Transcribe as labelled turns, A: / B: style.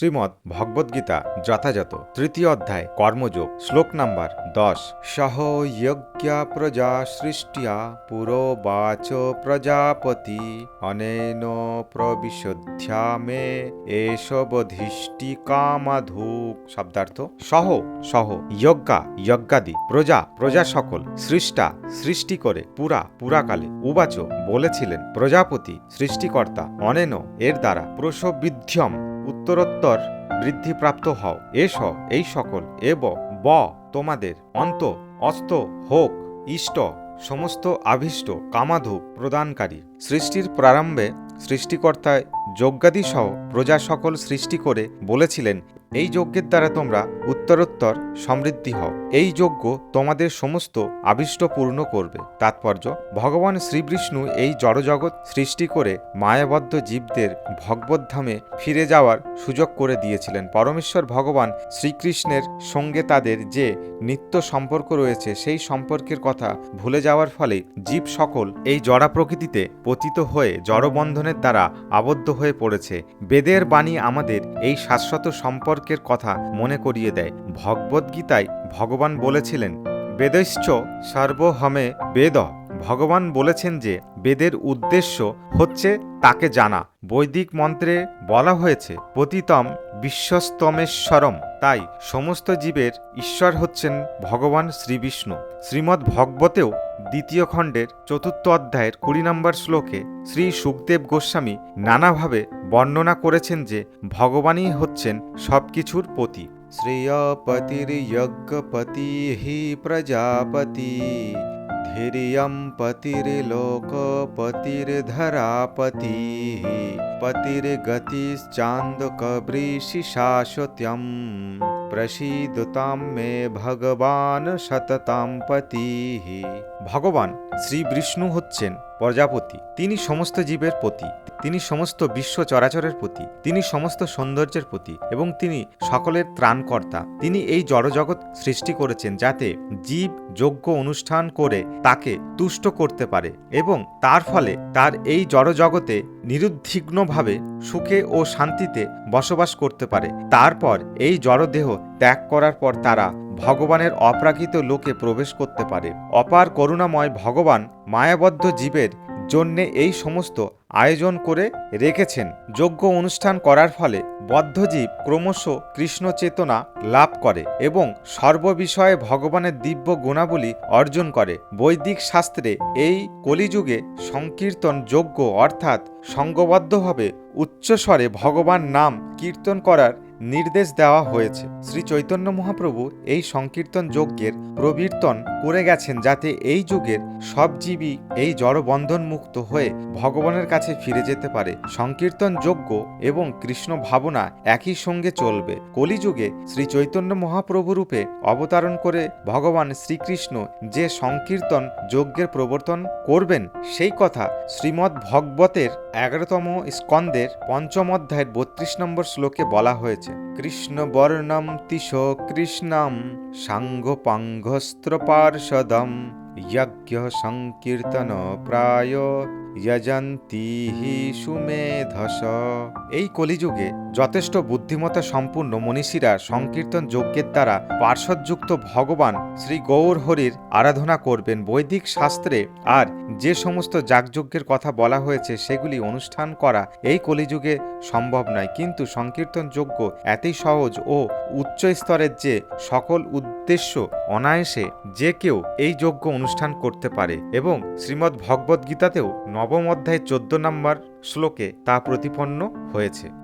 A: শ্রীমদ্ ভগবদ্গীতা যথাযথ। তৃতীয় অধ্যায়, কর্মযোগ, শ্লোক নাম্বার দশ। সহ যজ্ঞা প্রজা সৃষ্টিয়া পুরোবাচ প্রজাপতি, অনেন প্রবিশোধ্যা মে, এষ বধিষ্টি কামাধূক শব্দার্থ, সহ সহ, যজ্ঞা, যজ্ঞাদি, প্রজা প্রজা সকল, সৃষ্টা, সৃষ্টি করে, পুরা, পুরাকালে, উবাচ বলেছিলেন, প্রজাপতি, সৃষ্টিকর্তা, অনেন এর দ্বারা প্রসবিধ্যম। উত্তরোত্তর বৃদ্ধিপ্রাপ্ত হও। এস, এই সকল, এব, ব, তোমাদের, অন্ত, অস্ত, হোক, ইষ্ট, সমস্ত আভীষ্ট, কামাধু প্রদানকারী। সৃষ্টির প্রারম্ভে সৃষ্টিকর্তায় যজ্ঞাদিসহ প্রজা সকল সৃষ্টি করে বলেছিলেন এই যজ্ঞের দ্বারা তোমরা উত্তরোত্তর সমৃদ্ধি হও। এই যজ্ঞ তোমাদের সমস্ত আবিষ্ট পূর্ণ করবে। তাৎপর্য, ভগবান শ্রীবিষ্ণু এই জড়জগৎ সৃষ্টি করে মায়াবদ্ধ জীবদের ভগবদ্ধামে ফিরে যাওয়ার সুযোগ করে দিয়েছিলেন। পরমেশ্বর ভগবান শ্রীকৃষ্ণের সঙ্গে তাদের যে নিত্য সম্পর্ক রয়েছে, সেই সম্পর্কের কথা ভুলে যাওয়ার ফলে জীব সকল এই জড়া প্রকৃতিতে পতিত হয়ে জড়বন্ধনের দ্বারা আবদ্ধ হয়ে পড়েছে। বেদের বাণী আমাদের এই শাশ্বত সম্পর্কের কথা মনে করিয়ে দেয়। ভগবদ্গীতায় ভগবান বলেছিলেন বেদৈশ্চ সর্বহমে বেদ। ভগবান বলেছেন যে বেদের উদ্দেশ্য হচ্ছে তাকে জানা। বৈদিক মন্ত্রে বলা হয়েছে, পতিতম বিশ্বস্তমেশ্বরম। তাই সমস্ত জীবের ঈশ্বর হচ্ছেন ভগবান শ্রীবিষ্ণু শ্রীমদ্ ভগবতেও দ্বিতীয় খণ্ডের চতুর্থ অধ্যায়ের কুড়ি নম্বর শ্লোকে শ্রী সুখদেব গোস্বামী নানাভাবে বর্ণনা করেছেন যে ভগবানই হচ্ছেন সবকিছুর পতি। শ্রেয়পতির্যজ্ঞপতি হি প্রজাপতি। हिरियं पतिर्लोकपतिर्धरापतिः पतिर्गतिश्चान्दकवृषि शाश्वत्यम् প্রসীদতাম মে ভগবান সততাম পতি ভগবান শ্রী বিষ্ণু হচ্ছেন প্রজাপতি। তিনি সমস্ত জীবের পতি। তিনি সমস্ত বিশ্ব চরাচরের প্রতি তিনি সমস্ত সৌন্দর্যের প্রতি এবং তিনি সকলের ত্রাণকর্তা। তিনি এই জড়জগৎ সৃষ্টি করেছেন যাতে জীব যোগ্য অনুষ্ঠান করে তাকে তুষ্ট করতে পারে এবং তার ফলে তার এই জড়জগতে নিরুদ্বিগ্নভাবে সুখে ও শান্তিতে বসবাস করতে পারে। তারপর এই জড়দেহ ত্যাগ করার পর তারা ভগবানের অপ্রাকৃত লোকে প্রবেশ করতে পারে। অপার করুণাময় ভগবান মায়াবদ্ধ জীবের জন্যে এই সমস্ত আয়োজন করে রেখেছেন। যোগ্য অনুষ্ঠান করার ফলে বদ্ধজীব ক্রমশ কৃষ্ণ চেতনা লাভ করে এবং সর্ববিষয়ে ভগবানের দিব্য গুণাবলী অর্জন করে। বৈদিক শাস্ত্রে এই কলিযুগে সংকীর্তন যোগ্য অর্থাৎ সঙ্গবদ্ধভাবে উচ্চস্বরে ভগবান নাম কীর্তন করার নির্দেশ দেওয়া হয়েছে। শ্রী চৈতন্য মহাপ্রভু এই সংকীর্তন যজ্ঞের প্রবীর্তন করে গেছেন যাতে এই যুগের সব জীবই এই জড়বন্ধন মুক্ত হয়ে ভগবানের কাছে ফিরে যেতে পারে। সংকীর্তন যজ্ঞ এবং কৃষ্ণ ভাবনা একই সঙ্গে চলবে। কলিযুগে শ্রী চৈতন্য মহাপ্রভু রূপে অবতারণ করে ভগবান শ্রীকৃষ্ণ যে সংকীর্তন যজ্ঞের প্রবর্তন করবেন, সেই কথা শ্রীমদ্ ভগবতের এগারোতম স্কন্দের পঞ্চম অধ্যায়ের বত্রিশ নম্বর শ্লোকে বলা হয়েছে। কৃষ্ণ বর্ণম তিশ কৃষ্ণম সাঙ্গপাঙ্গস্ত্র পার্ষদম যজ্ঞ সংকীর্তন প্রায় যজন্তি সুমেধস। এই কলিযুগে যথেষ্ট বুদ্ধিমত্তা সম্পূর্ণ মনীষীরা সংকীর্তন যজ্ঞের দ্বারা পার্শ্বযুক্ত ভগবান শ্রী গৌর হরির আরাধনা করবেন বৈদিক শাস্ত্রে। আর যে সমস্ত যাগযজ্ঞের কথা বলা হয়েছে, সেগুলি অনুষ্ঠান করা এই কলিযুগে সম্ভব নয়। কিন্তু সংকীর্তন যজ্ঞ এতই সহজ ও উচ্চ স্তরের যে সকল উদ্দেশ্য অনায়াসে যে কেউ এই যজ্ঞ অনুষ্ঠান করতে পারে এবং শ্রীমদ্ ভগবদ্গীতাতেও নবম অধ্যায় চোদ্দ নম্বর শ্লোকে তা প্রতিপন্ন হয়েছে।